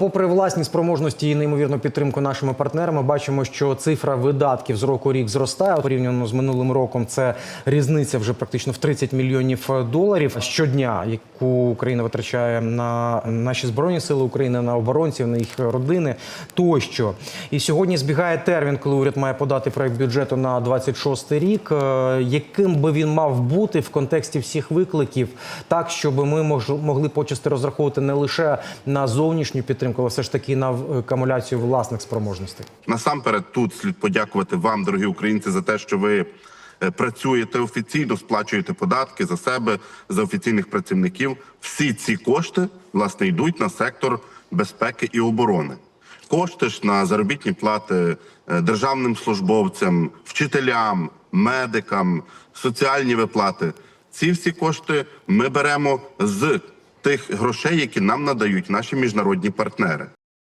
Попри власні спроможності і неймовірну підтримку нашими партнерами, бачимо, що цифра видатків з року рік зростає. Порівняно з минулим роком це різниця вже практично в 30 мільйонів доларів щодня, яку Україна витрачає на наші збройні сили України, на оборонців, на їх родини тощо. І сьогодні збігає термін, коли уряд має подати проект бюджету на 26 рік. Е, Яким би він мав бути в контексті всіх викликів, так щоб ми могли почасти розраховувати не лише на зовнішню підтримку, але все ж таки на акумуляцію власних спроможностей. Насамперед, тут слід подякувати вам, дорогі українці, за те, що ви е, працюєте офіційно, сплачуєте податки за себе, за офіційних працівників. Всі ці кошти власне йдуть на сектор безпеки і оборони. Кошти ж на заробітні плати е, державним службовцям, вчителям, медикам, соціальні виплати. Ці всі кошти ми беремо з тих грошей, які нам надають наші міжнародні партнери.